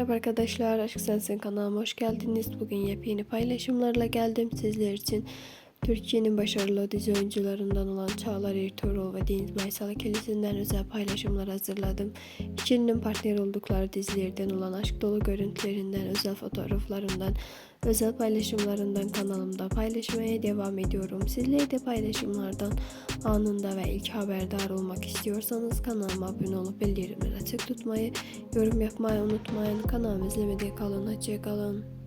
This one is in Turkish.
Merhaba arkadaşlar, Aşk Sensin kanalıma hoş geldiniz. Bugün yepyeni paylaşımlarla geldim sizler için. Türkiye'nin başarılı dizi oyuncularından olan Çağlar Ertuğrul ve Deniz Baysal ikilisinden özel paylaşımlar hazırladım. İkilinin partner oldukları dizilerden olan aşk dolu görüntülerinden, özel fotoğraflarından, özel paylaşımlarından kanalımda paylaşmaya devam ediyorum. Sizler de paylaşımlardan anında ve ilk haberdar olmak istiyorsanız kanalıma abone olup bildirimleri açık tutmayı, yorum yapmayı unutmayın. Kanalımı izlemede kalın, hoşça kalın.